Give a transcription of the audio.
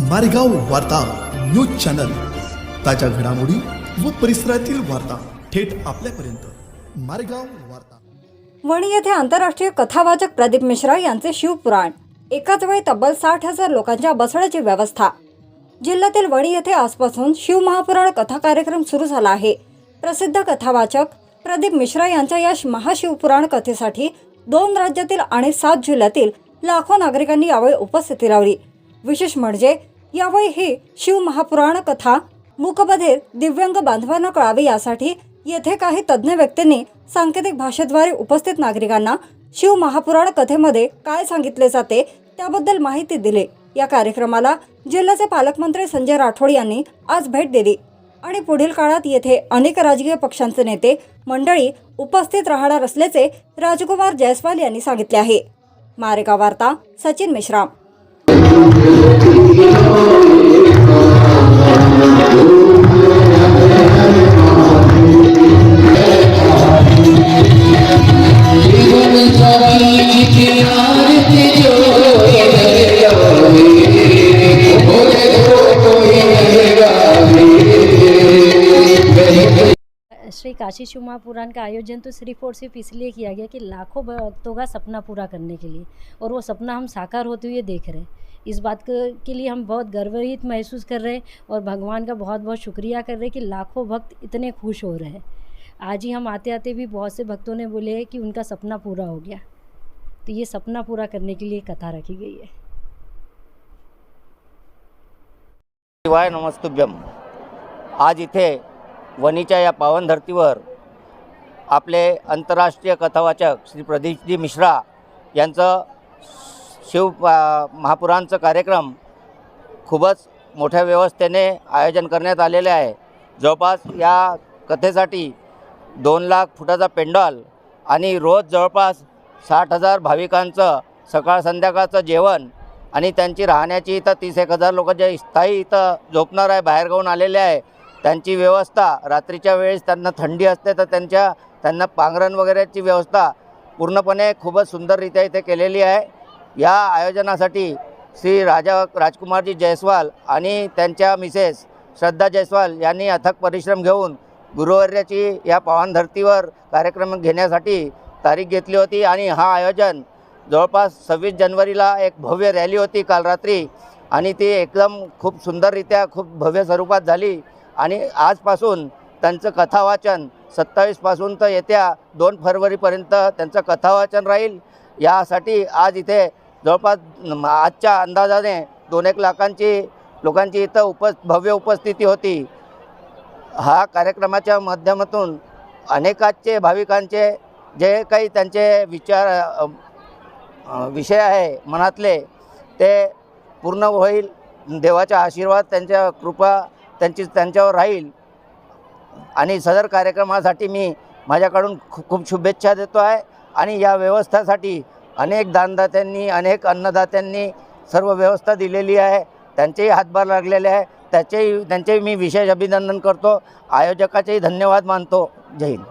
मारेगाव वार्ता news channel. ताज्या घडामोडी व परिसरातील वार्ता थेट आपल्यापर्यंत. मारेगाव वार्ता. वणी येथे आंतरराष्ट्रीय कथावाचक प्रदीप मिश्रा यांचे शिवपुराण. एकाच वेळी तब्बल साठ हजार लोकांच्या बसण्याची व्यवस्था. जिल्ह्यातील वणी येथे आजपासून शिवमहापुराण कथा कार्यक्रम सुरू झाला आहे. प्रसिद्ध कथावाचक प्रदीप मिश्रा यांच्या या महाशिवपुराण कथेसाठी दोन राज्यातील आणि सात जिल्ह्यातील लाखो नागरिकांनी यावेळी उपस्थिती लावली. विशेष म्हणजे यावेळी ही शिवमहापुराण कथा मुकबधीर दिव्यांग बांधवांना कळावी यासाठी येथे काही तज्ज्ञ व्यक्तींनी सांकेतिक भाषेद्वारे उपस्थित नागरिकांना शिव महापुराण कथेमध्ये काय सांगितले जाते त्याबद्दल माहिती दिली. या कार्यक्रमाला जिल्ह्याचे पालकमंत्री संजय राठोड यांनी आज भेट दिली. आणि पुढील काळात येथे अनेक राजकीय पक्षांचे नेते मंडळी उपस्थित राहणार असल्याचे राजकुमार जयस्वाल यांनी सांगितले आहे. मारेगाव वार्ता सचिन मेश्राम. श्री काशी शिव पुराण का आयोजन तो सिर्फ़ और सिर्फ़ इसलिए किया गया कि लाखों भक्तों का सपना पूरा करने के लिए। और वो सपना हम साकार होते हुए देख रहे हैं। इस बात के लिए हम बहुत गर्वित महसूस कर रहे हैं और भगवान का बहुत बहुत शुक्रिया कर रहे हैं कि लाखों भक्त इतने खुश हो रहे हैं। आज ही हम आते आते भी बहुत से भक्तों ने बोले हैं कि उनका सपना पूरा हो गया। तो ये सपना पूरा करने के लिए कथा रखी गई है। शिवाय नमस्तुभ्यम। आज इथे वनीच्या या पावन धर्तीवर आपले आंतरराष्ट्रीय कथावाचक श्री प्रदीपजी मिश्रा यांचं शिव पा- महापुराणचं कार्यक्रम खूपच मोठ्या व्यवस्थेने आयोजन करण्यात आलेले आहे. जवळपास या कथेसाठी दोन लाख फुटाचा पेंडॉल आणि रोज जवळपास साठ हजार भाविकांचं सकाळ संध्याकाळचं जेवण आणि त्यांची राहण्याची इथं तीस एक हजार लोक जे स्थायी इथं झोपणार आहे बाहेरगावून आलेले आहे त्यांची व्यवस्था रात्रीच्या वेळेस त्यांना थंडी असते तर त्यांच्या त्यांना पांघरण वगैरेची व्यवस्था पूर्णपणे खूपच सुंदररित्या इथे केलेली आहे. या आयोजनासाठी श्री राजा राजकुमारजी जयस्वाल आणि त्यांच्या मिसेस श्रद्धा जयस्वाल यांनी अथक परिश्रम घेऊन गुरुवार्याची या पावन धर्तीवर कार्यक्रम घेण्यासाठी तारीख घेतली होती आणि हा आयोजन जवळपास सव्वीस जानेवारीला एक भव्य रॅली होती काल रात्री आणि ती एकदम खूप सुंदररित्या खूप भव्य स्वरूपात झाली. आणि आजपासून त्यांचं कथावाचन सत्तावीसपासून तर येत्या दोन फरवरीपर्यंत त्यांचं कथावाचन राहील. यासाठी आज इथे जवळपास आजच्या अंदाजाने दोन एक लाखांची लोकांची इथं उपस् भव्य उपस्थिती होती. हा कार्यक्रमाच्या माध्यमातून अनेकाचे भाविकांचे जे काही त्यांचे विचार विषय आहे मनातले ते पूर्ण होईल. देवाचा आशीर्वाद त्यांच्या कृपा त्यांची त्यांच्यावर राहील. आणि सदर कार्यक्रमासाठी मी माझ्याकडून खूप खूप शुभेच्छा देतो आहे. आणि या व्यवस्थेसाठी अनेक दानदात्यांनी अनेक अन्नदात्यांनी सर्व व्यवस्था दिलेली आहे. त्यांचेही हातभार लागलेले आहे. त्याचेही त्यांचेही मी विशेष अभिनंदन करतो. आयोजकाचेही धन्यवाद मानतो. जय हिंद.